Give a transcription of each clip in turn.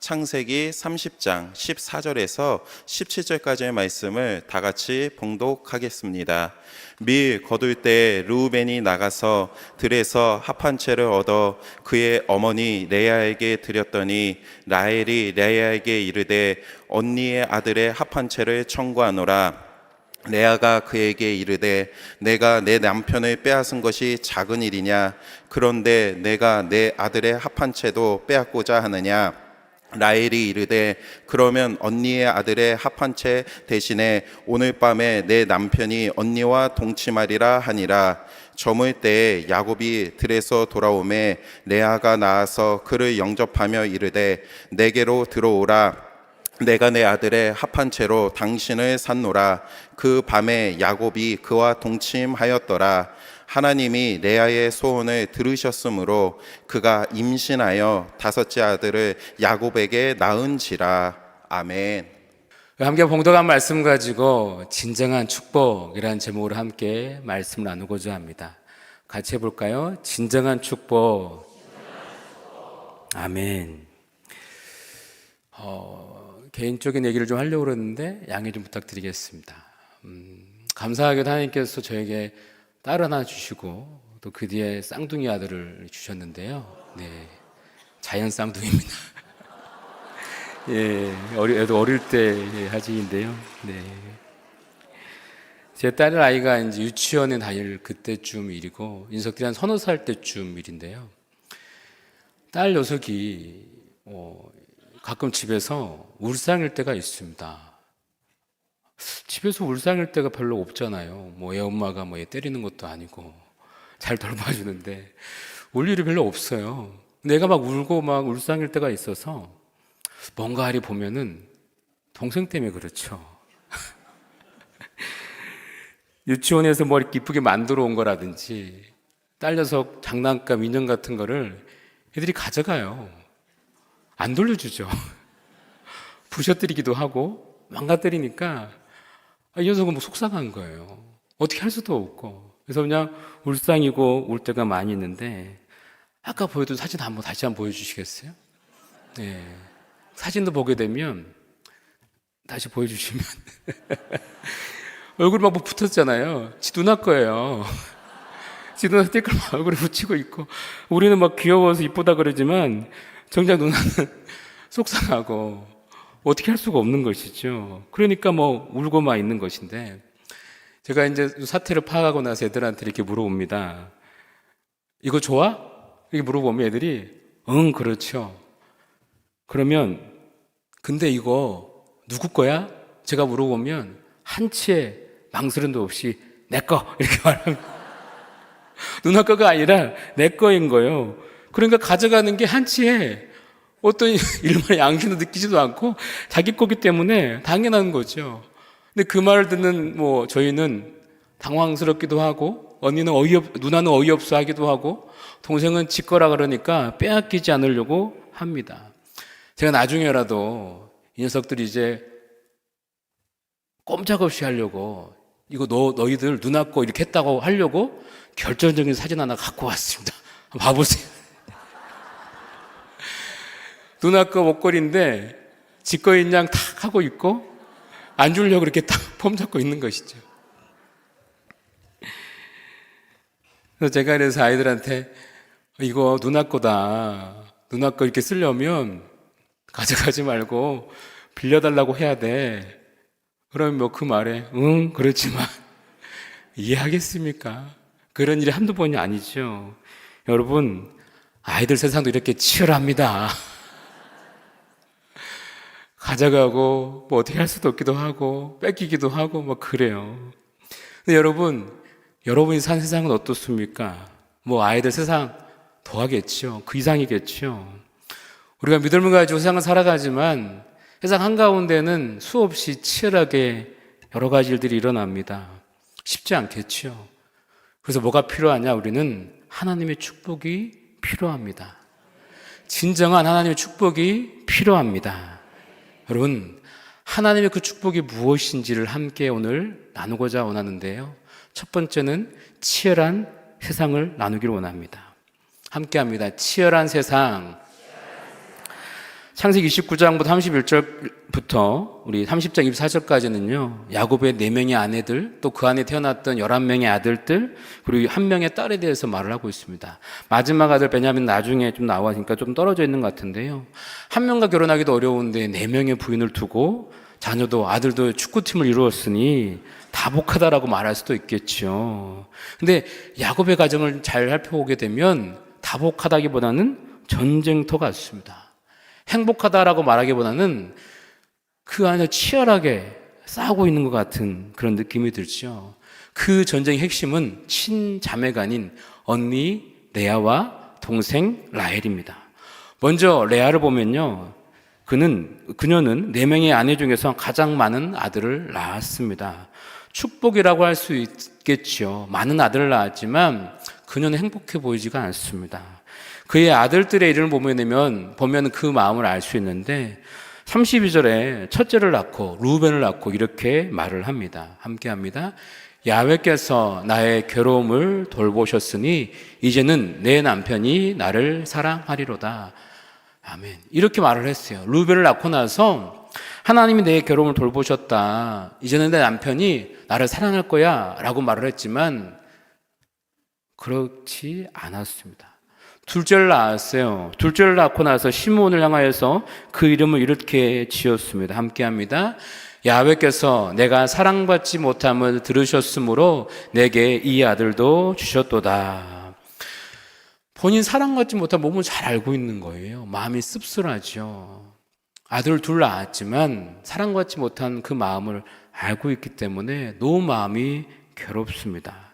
창세기 30장 14절에서 17절까지의 말씀을 다 같이 봉독하겠습니다. 밀 거둘 때 루벤이 나가서 들에서 합한 채를 얻어 그의 어머니 레아에게 드렸더니 라헬이 레아에게 이르되 언니의 아들의 합한 채를 청구하노라. 레아가 그에게 이르되 내가 내 남편을 빼앗은 것이 작은 일이냐? 그런데 내가 내 아들의 합한 채도 빼앗고자 하느냐 라헬이 이르되 그러면 언니의 아들의 합한 채 대신에 오늘 밤에 내 남편이 언니와 동침하리라 하니라 저물 때에 야곱이 들에서 돌아오매 레아가 나와서 그를 영접하며 이르되 내게로 들어오라 내가 내 아들의 합한 채로 당신을 샀노라. 그 밤에 야곱이 그와 동침하였더라. 하나님이 레아의 소원을 들으셨으므로 그가 임신하여 다섯째 아들을 야곱에게 낳은지라. 아멘. 함께 봉독한 말씀 가지고 진정한 축복이라는 제목으로 함께 말씀 나누고자 합니다. 같이 해볼까요? 진정한 축복. 아멘. 어, 개인적인 얘기를 좀 하려고 그러는데 양해 좀 부탁드리겠습니다. 음, 감사하게도 하나님께서 저에게 딸 하나 주시고 또 그 뒤에 쌍둥이 아들을 주셨는데요. 네, 자연 쌍둥이입니다. 예, 어리, 애도 어릴 때 하진인데요. 네. 제딸 아이가 이제 유치원에 다닐 그때쯤 일이고, 인석들이 한 서너 살 때쯤 일인데요. 딸 녀석이, 어, 가끔 집에서 울상일 때가 있습니다. 집에서 울상일 때가 별로 없잖아요. 뭐 애 엄마가 뭐 애 때리는 것도 아니고, 잘 돌봐주는데, 울 일이 별로 없어요. 내가 막 울고 막 울상일 때가 있어서, 뭔가 하리 보면은 동생 때문에 그렇죠. 유치원에서 뭐 이렇게 이쁘게 만들어 온 거라든지 딸 녀석 장난감 인형 같은 거를 애들이 가져가요. 안 돌려주죠. 부셔뜨리기도 하고 망가뜨리니까 아, 이 녀석은 뭐 속상한 거예요. 어떻게 할 수도 없고. 그래서 그냥 울상이고 울 때가 많이 있는데 아까 보여준 사진 한번 다시 한번 보여주시겠어요? 네. 사진도 보게 되면 다시 보여주시면 얼굴 막뭐 붙었잖아요. 지 누나 거예요. 지 누나 스티커를 막 얼굴에 붙이고 있고 우리는 막 귀여워서 이쁘다 그러지만 정작 누나는 속상하고 어떻게 할 수가 없는 것이죠. 그러니까 뭐 울고만 있는 것인데 제가 이제 사태를 파악하고 나서 애들한테 이렇게 물어봅니다. 이거 좋아? 이렇게 물어보면 애들이 응 그렇죠. 그러면 근데 이거 누구 거야? 제가 물어보면 한치의 망설임도 없이 내 거 이렇게 말합니다. 누나 거가 아니라 내 거인 거예요. 그러니까 가져가는 게 한치의 어떤 일만의 양심도 느끼지도 않고 자기 거기 때문에 당연한 거죠. 근데 그 말을 듣는 뭐 저희는 당황스럽기도 하고 언니는 어이없 누나는 어이없어 하기도 하고 동생은 지 거라 그러니까 빼앗기지 않으려고 합니다. 제가 나중에라도 이 녀석들이 이제 꼼짝없이 하려고 이거 너 너희들 누나 거 이렇게 했다고 하려고 결정적인 사진 하나 갖고 왔습니다. 봐보세요. 누나 거 목걸이인데 지 거인 양 탁 하고 있고 안 주려고 이렇게 딱 폼 잡고 있는 것이죠. 그래서 제가 그래서 아이들한테 이거 누나 거다. 누나 거 이렇게 쓰려면 가져가지 말고 빌려달라고 해야 돼. 그러면 뭐 그 말에 응 그렇지만 이해하겠습니까? 그런 일이 한두 번이 아니죠. 여러분 아이들 세상도 이렇게 치열합니다. 가져가고 뭐 어떻게 할 수도 없기도 하고 뺏기기도 하고 뭐 그래요. 근데 여러분 여러분이 산 세상은 어떻습니까? 뭐 아이들 세상 더하겠죠. 그 이상이겠죠. 우리가 믿음을 가지고 세상을 살아가지만 세상 한가운데는 수없이 치열하게 여러 가지 일들이 일어납니다. 쉽지 않겠죠. 그래서 뭐가 필요하냐? 우리는 하나님의 축복이 필요합니다. 진정한 하나님의 축복이 필요합니다. 여러분, 하나님의 그 축복이 무엇인지를 함께 오늘 나누고자 원하는데요. 첫 번째는 치열한 세상을 나누기를 원합니다. 함께 합니다. 치열한 세상. 창세기 29장부터 31절부터 우리 30장 24절까지는요. 야곱의 네 명의 아내들, 또 그 안에 태어났던 11명의 아들들, 그리고 한 명의 딸에 대해서 말을 하고 있습니다. 마지막 아들 베냐민 나중에 좀 나와니까 좀 떨어져 있는 것 같은데요. 한 명과 결혼하기도 어려운데 네 명의 부인을 두고 자녀도 아들도 축구팀을 이루었으니 다복하다라고 말할 수도 있겠죠. 근데 야곱의 가정을 잘 살펴보게 되면 다복하다기보다는 전쟁터 같습니다. 행복하다라고 말하기보다는 그 안에 치열하게 싸우고 있는 것 같은 그런 느낌이 들죠. 그 전쟁의 핵심은 친자매간인 언니 레아와 동생 라헬입니다. 먼저 레아를 보면요. 그는 그녀는 네 명의 아내 중에서 가장 많은 아들을 낳았습니다. 축복이라고 할 수 있겠지요. 많은 아들을 낳았지만 그녀는 행복해 보이지가 않습니다. 그의 아들들의 이름을 보면 보면 그 마음을 알 수 있는데 32절에 첫째를 낳고 루벤을 낳고 이렇게 말을 합니다. 함께 합니다. 야외께서 나의 괴로움을 돌보셨으니 이제는 내 남편이 나를 사랑하리로다. 아멘. 이렇게 말을 했어요. 루벤을 낳고 나서 하나님이 내 괴로움을 돌보셨다. 이제는 내 남편이 나를 사랑할 거야. 라고 말을 했지만 그렇지 않았습니다. 둘째를 낳았어요. 둘째를 낳고 나서 시므온을 향하여서 그 이름을 이렇게 지었습니다. 함께 합니다. 야훼께서 내가 사랑받지 못함을 들으셨으므로 내게 이 아들도 주셨도다. 본인 사랑받지 못한 몸을 잘 알고 있는 거예요. 마음이 씁쓸하죠. 아들 둘 낳았지만 사랑받지 못한 그 마음을 알고 있기 때문에 너무 마음이 괴롭습니다.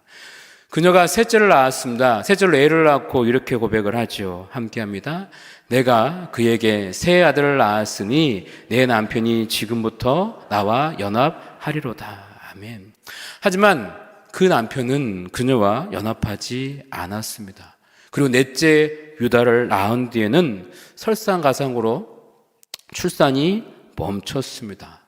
그녀가 셋째를 낳았습니다. 셋째로 애를 낳고 이렇게 고백을 하죠. 함께 합니다. 내가 그에게 새 아들을 낳았으니 내 남편이 지금부터 나와 연합하리로다. 아멘. 하지만 그 남편은 그녀와 연합하지 않았습니다. 그리고 넷째 유다를 낳은 뒤에는 설상가상으로 출산이 멈췄습니다.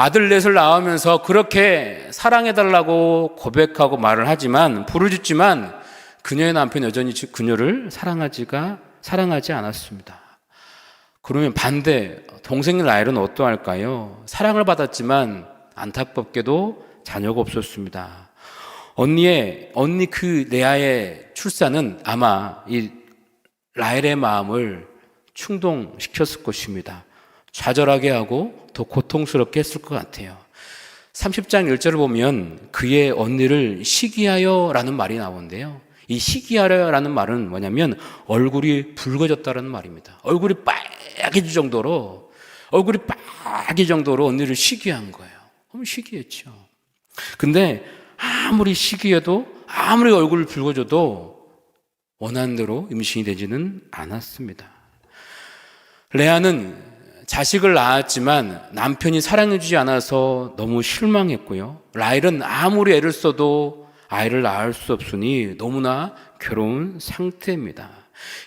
아들 넷을 낳으면서 그렇게 사랑해달라고 고백하고 말을 하지만 부르짖지만 그녀의 남편 여전히 그녀를 사랑하지가 사랑하지 않았습니다. 그러면 반대 동생 라헬은 어떠할까요? 사랑을 받았지만 안타깝게도 자녀가 없었습니다. 언니의 언니 그 레아의 출산은 아마 이 라헬의 마음을 충동시켰을 것입니다. 좌절하게 하고 더 고통스럽게 했을 것 같아요. 30장 1절을 보면 그의 언니를 시기하여 라는 말이 나오는데요. 이 시기하여 라는 말은 뭐냐면 얼굴이 붉어졌다는 말입니다. 얼굴이 빨개질 정도로, 얼굴이 빨개질 정도로 언니를 시기한 거예요. 너무 시기했죠. 근데 아무리 시기해도 아무리 얼굴을 붉어져도 원하는 대로 임신이 되지는 않았습니다. 레아는 자식을 낳았지만 남편이 사랑해주지 않아서 너무 실망했고요. 라일은 아무리 애를 써도 아이를 낳을 수 없으니 너무나 괴로운 상태입니다.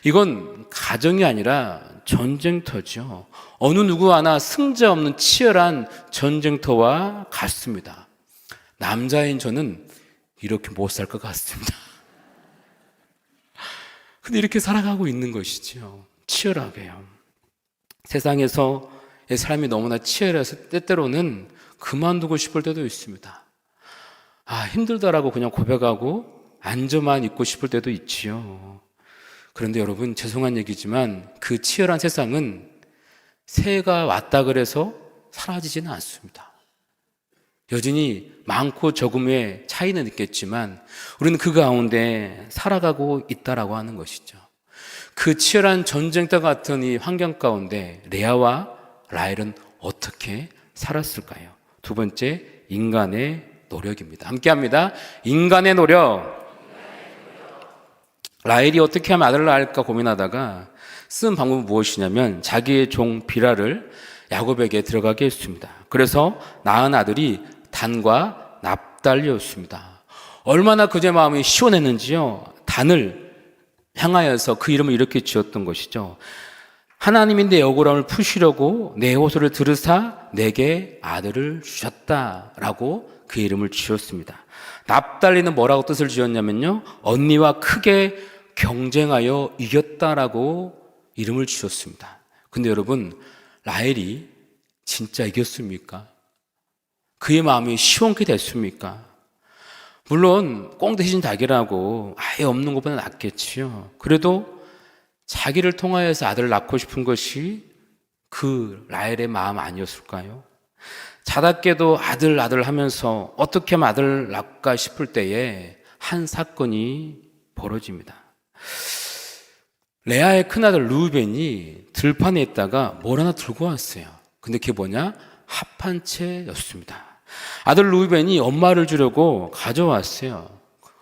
이건 가정이 아니라 전쟁터죠. 어느 누구 하나 승자 없는 치열한 전쟁터와 같습니다. 남자인 저는 이렇게 못 살 것 같습니다. 근데 이렇게 살아가고 있는 것이죠. 치열하게요. 세상에서 사람이 너무나 치열해서 때때로는 그만두고 싶을 때도 있습니다. 아, 힘들다라고 그냥 고백하고 앉아만 있고 싶을 때도 있지요. 그런데 여러분, 죄송한 얘기지만 그 치열한 세상은 새해가 왔다 그래서 사라지지는 않습니다. 여전히 많고 적음의 차이는 있겠지만 우리는 그 가운데 살아가고 있다라고 하는 것이죠. 그 치열한 전쟁터 같은 이 환경 가운데 레아와 라헬은 어떻게 살았을까요? 두 번째, 인간의 노력입니다. 함께 합니다. 인간의 노력. 라헬이 어떻게 하면 아들을 낳을까 고민하다가 쓴 방법은 무엇이냐면 자기의 종 비라를 야곱에게 들어가게 했습니다. 그래서 낳은 아들이 단과 납달리였습니다. 얼마나 그제 마음이 시원했는지요. 단을 향하여서 그 이름을 이렇게 지었던 것이죠. 하나님이 내 억울함을 푸시려고 내 호소를 들으사 내게 아들을 주셨다라고 그 이름을 지었습니다. 납달리는 뭐라고 뜻을 지었냐면요. 언니와 크게 경쟁하여 이겼다라고 이름을 지었습니다. 근데 여러분, 라헬이 진짜 이겼습니까? 그의 마음이 시원케 됐습니까? 물론 꽁 대신 닭이라고 아예 없는 것보다 낫겠지요. 그래도 자기를 통하여서 아들을 낳고 싶은 것이 그 라헬의 마음 아니었을까요? 자답게도 아들 아들 하면서 어떻게 하면 아들 낳을까 싶을 때에 한 사건이 벌어집니다. 레아의 큰아들 루벤이 들판에 있다가 뭘 하나 들고 왔어요. 근데 그게 뭐냐? 합한채였습니다. 아들 루벤이 엄마를 주려고 가져왔어요.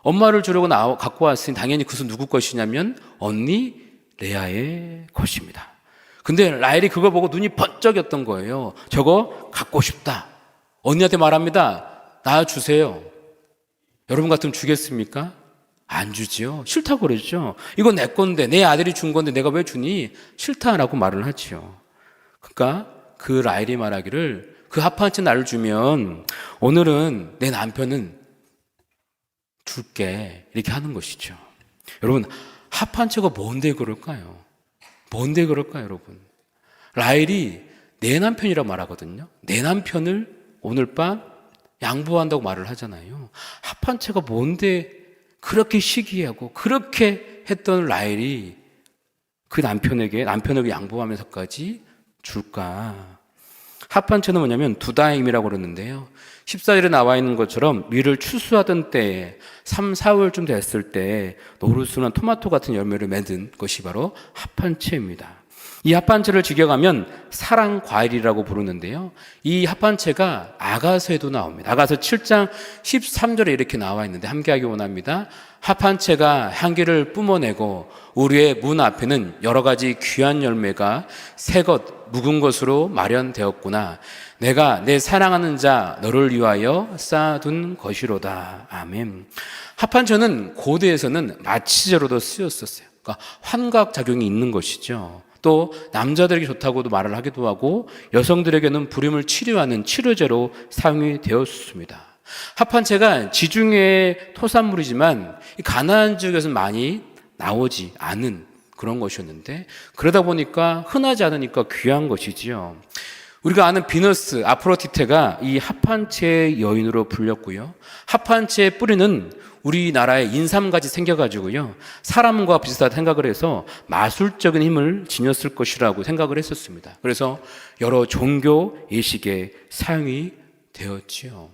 엄마를 주려고 나 갖고 왔으니 당연히 그것은 누구 것이냐면 언니 레아의 것입니다. 근데 라헬이 그거 보고 눈이 번쩍였던 거예요. 저거 갖고 싶다. 언니한테 말합니다. 나 주세요. 여러분 같으면 주겠습니까? 안 주지요. 싫다고 그러죠. 이건 내 건데, 내 아들이 준 건데 내가 왜 주니? 싫다라고 말을 하지요. 그러니까 그 라헬이 말하기를 그 합한 채 나를 주면 오늘은 내 남편은 줄게. 이렇게 하는 것이죠. 여러분, 합한 채가 뭔데 그럴까요? 뭔데 그럴까요, 여러분? 라헬이 내 남편이라 말하거든요. 내 남편을 오늘 밤 양보한다고 말을 하잖아요. 합한 채가 뭔데 그렇게 시기하고 그렇게 했던 라헬이 그 남편에게 남편에게 양보하면서까지 줄까? 합한채는 뭐냐면 두다임이라고 그러는데요. 14절에 나와 있는 것처럼 밀을 추수하던 때에 3, 4월쯤 됐을 때 노루수나 토마토 같은 열매를 맺은 것이 바로 합한채입니다. 이 합한채를 직역하면 사랑 과일이라고 부르는데요. 이 합한채가 아가서에도 나옵니다. 아가서 7장 13절에 이렇게 나와 있는데 함께하기 원합니다. 합한채가 향기를 뿜어내고 우리의 문 앞에는 여러 가지 귀한 열매가 새것 묵은 것으로 마련되었구나. 내가 내 사랑하는 자 너를 위하여 쌓아둔 것이로다. 아멘. 합한채는 고대에서는 마취제로도 쓰였었어요. 그러니까 환각 작용이 있는 것이죠. 또 남자들에게 좋다고도 말을 하기도 하고 여성들에게는 불임을 치료하는 치료제로 사용이 되었습니다. 합한채가 지중해 토산물이지만 이 가나안 지역에서는 많이 나오지 않은 그런 것이었는데 그러다 보니까 흔하지 않으니까 귀한 것이지요. 우리가 아는 비너스 아프로티테가 이 합한채의 여인으로 불렸고요. 합한채의 뿌리는 우리나라에 인삼같이 생겨가지고요. 사람과 비슷하다 생각을 해서 마술적인 힘을 지녔을 것이라고 생각을 했었습니다. 그래서 여러 종교 예식에 사용이 되었지요.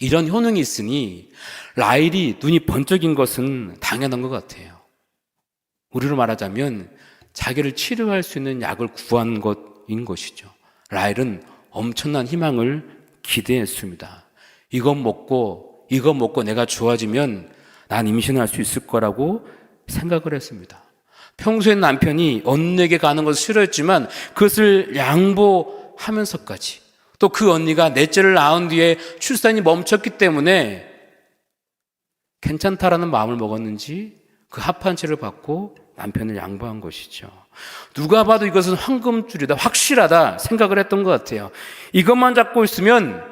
이런 효능이 있으니 라일이 눈이 번쩍인 것은 당연한 것 같아요. 우리로 말하자면 자기를 치료할 수 있는 약을 구한 것인 것이죠. 라일은 엄청난 희망을 기대했습니다. 이것 먹고 이거 먹고 내가 좋아지면 난 임신할 수 있을 거라고 생각을 했습니다. 평소엔 남편이 언니에게 가는 것을 싫어했지만 그것을 양보하면서까지 또 그 언니가 넷째를 낳은 뒤에 출산이 멈췄기 때문에 괜찮다라는 마음을 먹었는지 그 합한 채를 받고 남편을 양보한 것이죠. 누가 봐도 이것은 황금줄이다, 확실하다 생각을 했던 것 같아요. 이것만 잡고 있으면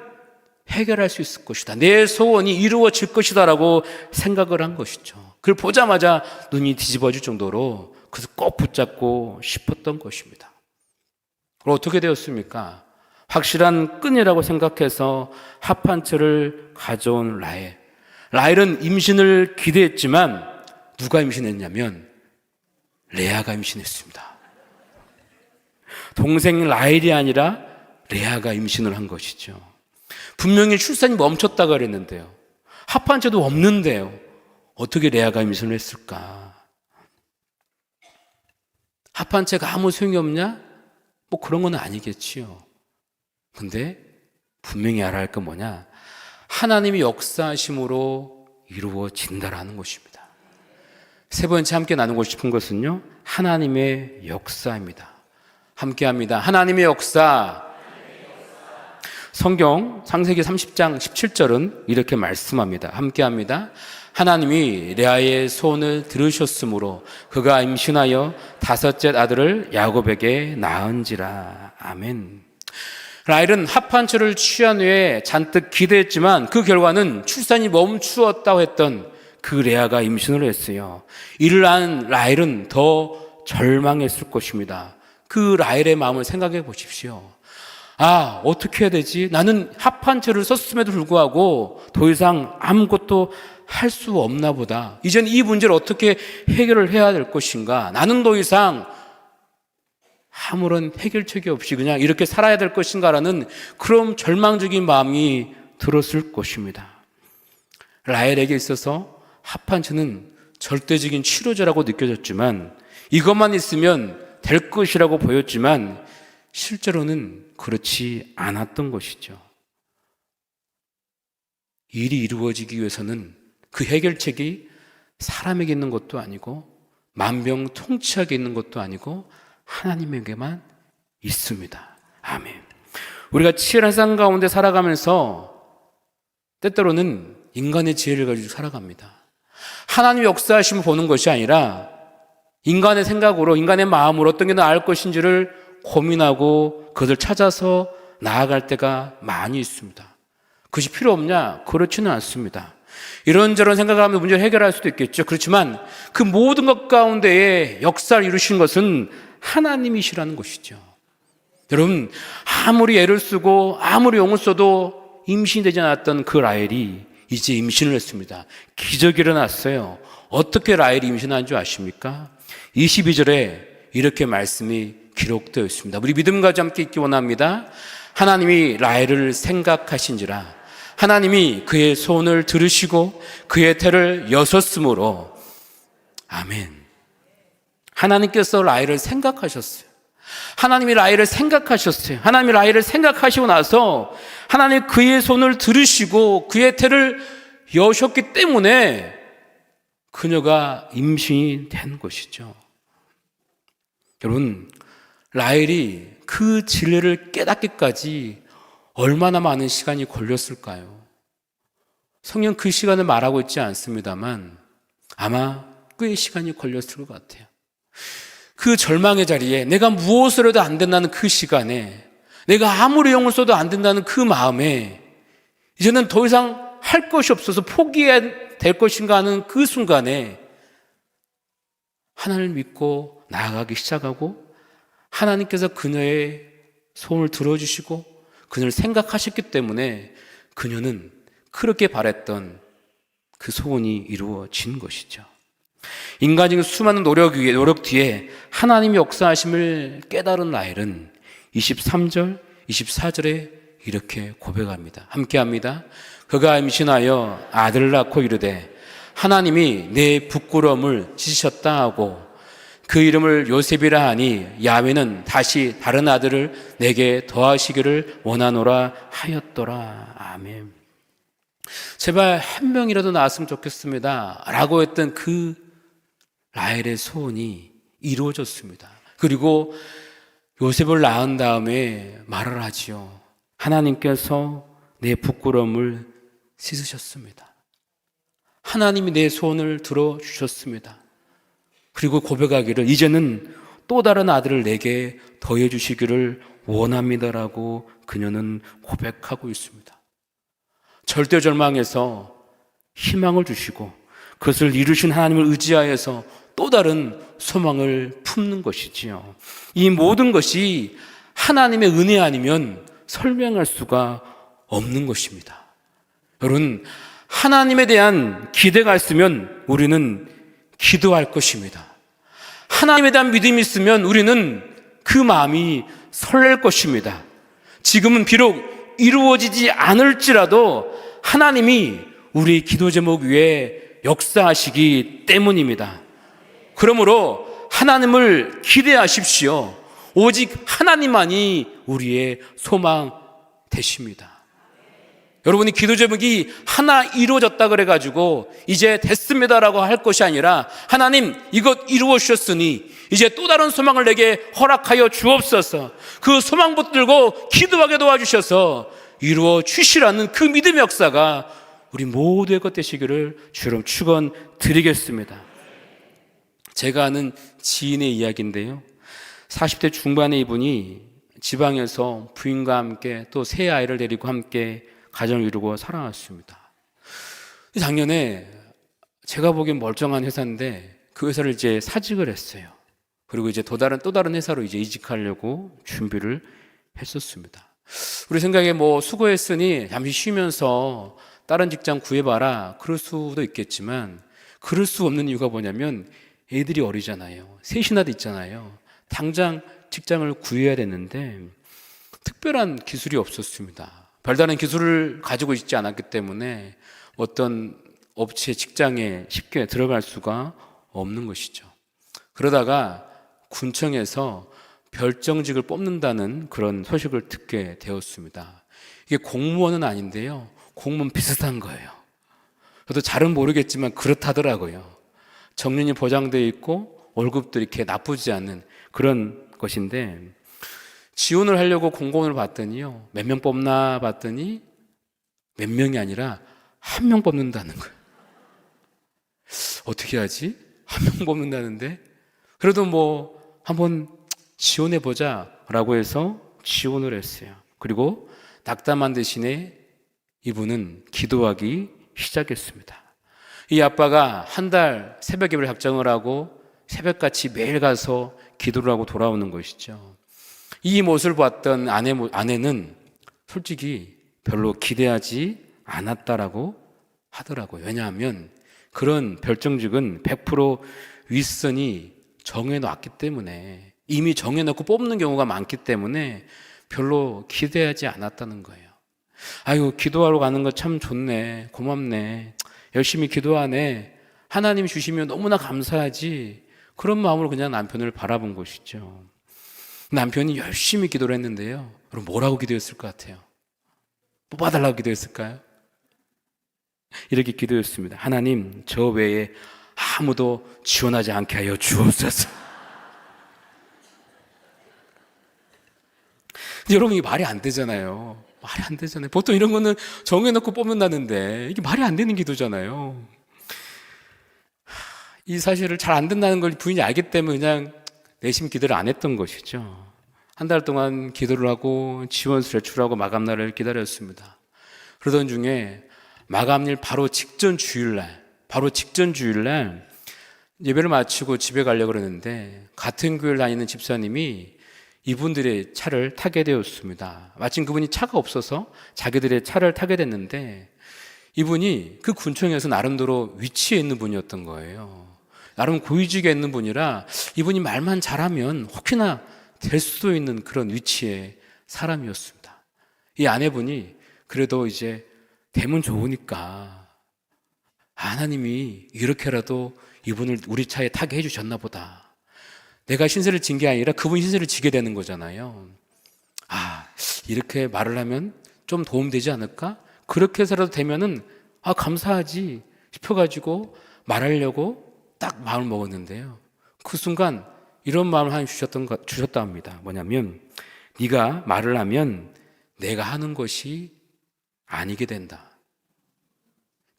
해결할 수 있을 것이다. 내 소원이 이루어질 것이다라고 생각을 한 것이죠. 그걸 보자마자 눈이 뒤집어질 정도로 그래서 꼭 붙잡고 싶었던 것입니다. 그럼 어떻게 되었습니까? 확실한 끈이라고 생각해서 합한채를 가져온 라헬. 라헬은 임신을 기대했지만 누가 임신했냐면 레아가 임신했습니다. 동생 라헬이 아니라 레아가 임신을 한 것이죠. 분명히 출산이 멈췄다 그랬는데요. 합한채도 없는데요. 어떻게 레아가 임신을 했을까? 합한채가 아무 소용이 없냐? 뭐 그런 건 아니겠지요. 근데 분명히 알아야 할 건 뭐냐? 하나님이 역사하심으로 이루어진다라는 것입니다. 세 번째 함께 나누고 싶은 것은요, 하나님의 역사입니다. 함께 합니다. 하나님의 역사. 성경 창세기 30장 17절은 이렇게 말씀합니다. 함께 합니다. 하나님이 레아의 소원을 들으셨으므로 그가 임신하여 다섯째 아들을 야곱에게 낳은지라. 아멘. 라헬은 합한처를 취한 후에 잔뜩 기대했지만 그 결과는 출산이 멈추었다고 했던 그 레아가 임신을 했어요. 이를 안 라헬은 더 절망했을 것입니다. 그 라헬의 마음을 생각해 보십시오. 아, 어떻게 해야 되지? 나는 합판체를 썼음에도 불구하고 더 이상 아무것도 할 수 없나 보다. 이젠 이 문제를 어떻게 해결을 해야 될 것인가? 나는 더 이상 아무런 해결책이 없이 그냥 이렇게 살아야 될 것인가라는 그런 절망적인 마음이 들었을 것입니다. 라헬에게 있어서 합판체는 절대적인 치료제라고 느껴졌지만 이것만 있으면 될 것이라고 보였지만 실제로는 그렇지 않았던 것이죠. 일이 이루어지기 위해서는 그 해결책이 사람에게 있는 것도 아니고 만병통치하게 있는 것도 아니고 하나님에게만 있습니다. 아멘. 우리가 치열한 상 가운데 살아가면서 때때로는 인간의 지혜를 가지고 살아갑니다. 하나님 역사하심을 보는 것이 아니라 인간의 생각으로, 인간의 마음으로 어떤 게 나을 것인지를 고민하고 그것을 찾아서 나아갈 때가 많이 있습니다. 그것이 필요 없냐? 그렇지는 않습니다. 이런저런 생각하면 문제를 해결할 수도 있겠죠. 그렇지만 그 모든 것 가운데에 역사를 이루신 것은 하나님이시라는 것이죠. 여러분, 아무리 애를 쓰고 아무리 용을 써도 임신이 되지 않았던 그 라헬이 이제 임신을 했습니다. 기적이 일어났어요. 어떻게 라헬이 임신한 줄 아십니까? 22절에 이렇게 말씀이 기록되어 있습니다. 우리 믿음과 함께 있기 원합니다. 하나님이 라헬을 생각하신지라 하나님이 그의 손을 들으시고 그의 태를 여섰으므로 아멘. 하나님께서 라헬을 생각하셨어요. 하나님이 라헬을 생각하셨어요. 하나님이 라헬을 생각하시고 나서 하나님 그의 손을 들으시고 그의 태를 여셨기 때문에 그녀가 임신이 된 것이죠. 여러분, 라헬이 그 진리를 깨닫기까지 얼마나 많은 시간이 걸렸을까요? 성경 그 시간을 말하고 있지 않습니다만 아마 꽤 시간이 걸렸을 것 같아요. 그 절망의 자리에 내가 무엇을 해도 안 된다는 그 시간에 내가 아무리 용을 써도 안 된다는 그 마음에 이제는 더 이상 할 것이 없어서 포기해야 될 것인가 하는 그 순간에 하나님을 믿고 나아가기 시작하고 하나님께서 그녀의 손을 들어주시고 그녀를 생각하셨기 때문에 그녀는 그렇게 바랬던 그 소원이 이루어진 것이죠. 인간적인 수많은 노력 위에, 노력 뒤에 하나님의 역사하심을 깨달은 라헬은 23절, 24절에 이렇게 고백합니다. 함께 합니다. 그가 임신하여 아들을 낳고 이르되 하나님이 내 부끄러움을 찢으셨다 하고 그 이름을 요셉이라 하니 야훼는 다시 다른 아들을 내게 더하시기를 원하노라 하였더라. 아멘. 제발 한 명이라도 나왔으면 좋겠습니다. 라고 했던 그 라헬의 소원이 이루어졌습니다. 그리고 요셉을 낳은 다음에 말을 하지요. 하나님께서 내 부끄러움을 씻으셨습니다. 하나님이 내 소원을 들어주셨습니다. 그리고 고백하기를 이제는 또 다른 아들을 내게 더해 주시기를 원합니다라고 그녀는 고백하고 있습니다. 절대 절망에서 희망을 주시고 그것을 이루신 하나님을 의지하여서 또 다른 소망을 품는 것이지요. 이 모든 것이 하나님의 은혜 아니면 설명할 수가 없는 것입니다. 여러분, 하나님에 대한 기대가 있으면 우리는 기도할 것입니다. 하나님에 대한 믿음이 있으면 우리는 그 마음이 설렐 것입니다. 지금은 비록 이루어지지 않을지라도 하나님이 우리 기도 제목 위에 역사하시기 때문입니다. 그러므로 하나님을 기대하십시오. 오직 하나님만이 우리의 소망 되십니다. 여러분이 기도 제목이 하나 이루어졌다 그래가지고 이제 됐습니다라고 할 것이 아니라 하나님 이것 이루어 주셨으니 이제 또 다른 소망을 내게 허락하여 주옵소서 그 소망 붙들고 기도하게 도와주셔서 이루어 주시라는 그 믿음의 역사가 우리 모두의 것 되시기를 주로 축원 드리겠습니다. 제가 아는 지인의 이야기인데요. 40대 중반의 이분이 지방에서 부인과 함께 또새 아이를 데리고 함께 가정을 이루고 살아왔습니다. 작년에 제가 보기엔 멀쩡한 회사인데 그 회사를 이제 사직을 했어요. 그리고 이제 또 다른 또 다른 회사로 이제 이직하려고 준비를 했었습니다. 우리 생각에 뭐 수고했으니 잠시 쉬면서 다른 직장 구해봐라 그럴 수도 있겠지만 그럴 수 없는 이유가 뭐냐면 애들이 어리잖아요. 셋이나 있잖아요. 당장 직장을 구해야 되는데 특별한 기술이 없었습니다. 별다른 기술을 가지고 있지 않았기 때문에 어떤 업체 직장에 쉽게 들어갈 수가 없는 것이죠. 그러다가 군청에서 별정직을 뽑는다는 그런 소식을 듣게 되었습니다. 이게 공무원은 아닌데요. 공무원 비슷한 거예요. 저도 잘은 모르겠지만 그렇다더라고요. 정년이 보장되어 있고 월급도 이렇게 나쁘지 않은 그런 것인데 지원을 하려고 공고문을 봤더니요. 몇 명 뽑나 봤더니 몇 명이 아니라 한 명 뽑는다는 거예요. 어떻게 하지? 한 명 뽑는다는데? 그래도 뭐 한번 지원해 보자라고 해서 지원을 했어요. 그리고 낙담한 대신에 이분은 기도하기 시작했습니다. 이 아빠가 한 달 새벽 예배를 작정을 하고 새벽같이 매일 가서 기도를 하고 돌아오는 것이죠. 이 모습을 봤던 아내, 아내는 솔직히 별로 기대하지 않았다라고 하더라고요. 왜냐하면 그런 별정직은 100% 윗선이 정해놨기 때문에 이미 정해놓고 뽑는 경우가 많기 때문에 별로 기대하지 않았다는 거예요. 아유, 기도하러 가는 거 참 좋네. 고맙네. 열심히 기도하네. 하나님 주시면 너무나 감사하지. 그런 마음으로 그냥 남편을 바라본 것이죠. 남편이 열심히 기도를 했는데요. 그럼 뭐라고 기도했을 것 같아요? 뽑아달라고 기도했을까요? 이렇게 기도했습니다. 하나님, 저 외에 아무도 지원하지 않게 하여 주옵소서. 여러분, 이게 말이 안 되잖아요. 말이 안 되잖아요. 보통 이런 거는 정해놓고 뽑는다는데, 이게 말이 안 되는 기도잖아요. 이 사실을 잘 안 된다는 걸 부인이 알기 때문에 그냥 내심 기도를 안 했던 것이죠. 한 달 동안 기도를 하고 지원서 제출하고 마감날을 기다렸습니다. 그러던 중에 마감일 바로 직전 주일날, 바로 직전 주일날 예배를 마치고 집에 가려고 그러는데 같은 교회를 다니는 집사님이 이분들의 차를 타게 되었습니다. 마침 그분이 차가 없어서 자기들의 차를 타게 됐는데 이분이 그 군청에서 나름대로 위치에 있는 분이었던 거예요. 나름 고위직에 있는 분이라 이분이 말만 잘하면 혹시나 될 수도 있는 그런 위치의 사람이었습니다. 이 아내분이 그래도 이제 되면 좋으니까 하나님이 이렇게라도 이분을 우리 차에 타게 해주셨나 보다. 내가 신세를 진 게 아니라 그분 신세를 지게 되는 거잖아요. 아, 이렇게 말을 하면 좀 도움되지 않을까? 그렇게 해서라도 되면은, 아, 감사하지 싶어가지고 말하려고 딱 마음을 먹었는데요. 그 순간 이런 마음을 하나님 주셨던 것, 주셨다 합니다. 뭐냐면, 네가 말을 하면 내가 하는 것이 아니게 된다.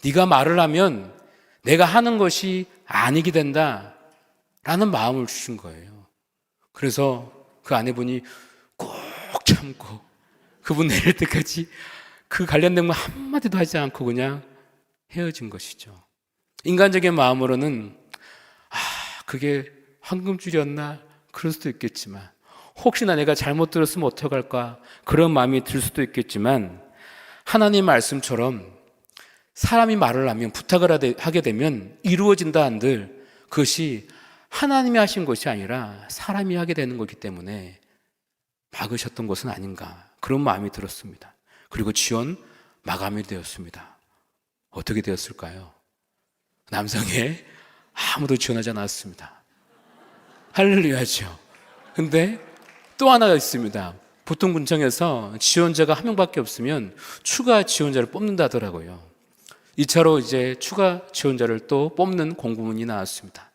네가 말을 하면 내가 하는 것이 아니게 된다. 라는 마음을 주신 거예요. 그래서 그 아내분이 꼭 참고 그분 내릴 때까지 그 관련된 말 한마디도 하지 않고 그냥 헤어진 것이죠. 인간적인 마음으로는 아, 그게 황금줄이었나? 그럴 수도 있겠지만 혹시나 내가 잘못 들었으면 어떡할까? 그런 마음이 들 수도 있겠지만 하나님 말씀처럼 사람이 말을 하면 부탁을 하게 되면 이루어진다 한들 그것이 하나님이 하신 것이 아니라 사람이 하게 되는 거기 때문에 막으셨던 것은 아닌가 그런 마음이 들었습니다. 그리고 지원 마감이 되었습니다. 어떻게 되었을까요? 남성에 아무도 지원하지 않았습니다. 할렐루야죠. 근데 또 하나가 있습니다. 보통 군청에서 지원자가 한 명밖에 없으면 추가 지원자를 뽑는다 하더라고요. 2차로 이제 추가 지원자를 또 뽑는 공고문이 나왔습니다.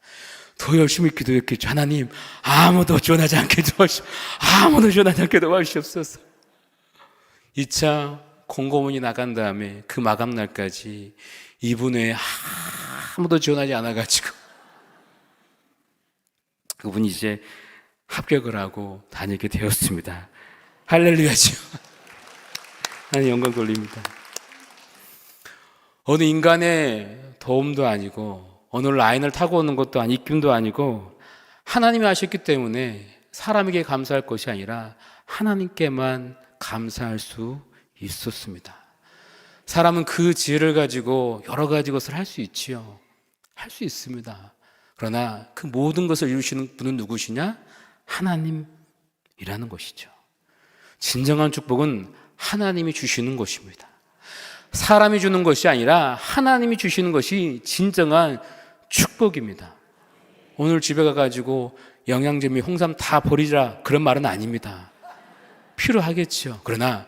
더 열심히 기도했겠죠. 하나님, 아무도 지원하지 않게 도와주시, 아무도 지원하지 않게 도와주시옵소서. 2차 공고문이 나간 다음에 그 마감날까지 이분 외에 아무도 지원하지 않아가지고 그분이 이제 합격을 하고 다니게 되었습니다. 할렐루야죠. 하나님 영광 돌립니다. 어느 인간의 도움도 아니고 어느 라인을 타고 오는 것도 아니 입김도 아니고 하나님이 하셨기 때문에 사람에게 감사할 것이 아니라 하나님께만 감사할 수 있었습니다. 사람은 그 지혜를 가지고 여러 가지 것을 할 수 있지요. 할 수 있습니다. 그러나 그 모든 것을 이루시는 분은 누구시냐? 하나님이라는 것이죠. 진정한 축복은 하나님이 주시는 것입니다. 사람이 주는 것이 아니라 하나님이 주시는 것이 진정한 축복입니다. 오늘 집에 가가지고 영양제미 홍삼 다 버리라 그런 말은 아닙니다. 필요하겠죠. 그러나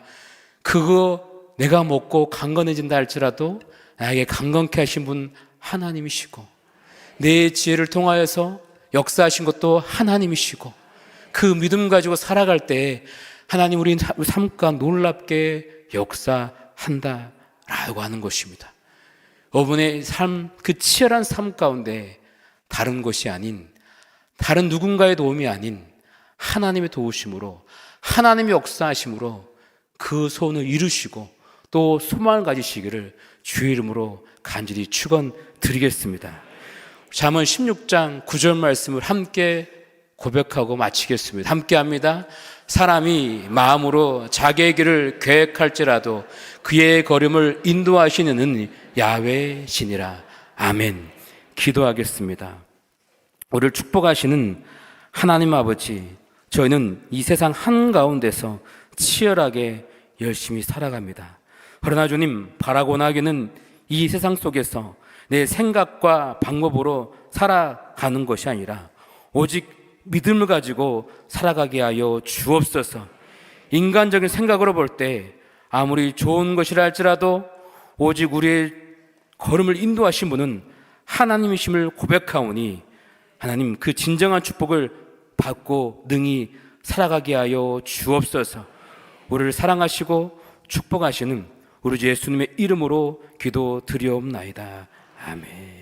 그거 내가 먹고 강건해진다 할지라도 나에게 강건케 하신 분 하나님이시고 내 지혜를 통하여서 역사하신 것도 하나님이시고 그 믿음 가지고 살아갈 때 하나님 우리 삶과 놀랍게 역사한다라고 하는 것입니다. 여러분의 삶, 그 치열한 삶 가운데 다른 것이 아닌 다른 누군가의 도움이 아닌 하나님의 도우심으로 하나님의 역사하심으로 그 소원을 이루시고 또 소망을 가지시기를 주의 이름으로 간절히 축원드리겠습니다. 잠언 16장 9절 말씀을 함께 고백하고 마치겠습니다. 함께 합니다. 사람이 마음으로 자기의 길을 계획할지라도 그의 걸음을 인도하시는 야외 신이라. 아멘. 기도하겠습니다. 우리를 축복하시는 하나님 아버지, 저희는 이 세상 한가운데서 치열하게 열심히 살아갑니다. 그러나 주님, 바라고 나기는 이 세상 속에서 내 생각과 방법으로 살아가는 것이 아니라 오직 믿음을 가지고 살아가게 하여 주옵소서. 인간적인 생각으로 볼 때 아무리 좋은 것이라 할지라도 오직 우리의 걸음을 인도하신 분은 하나님이심을 고백하오니 하나님 그 진정한 축복을 받고 능히 살아가게 하여 주옵소서. 우리를 사랑하시고 축복하시는 우리 주 예수님의 이름으로 기도 드리옵나이다. 아멘.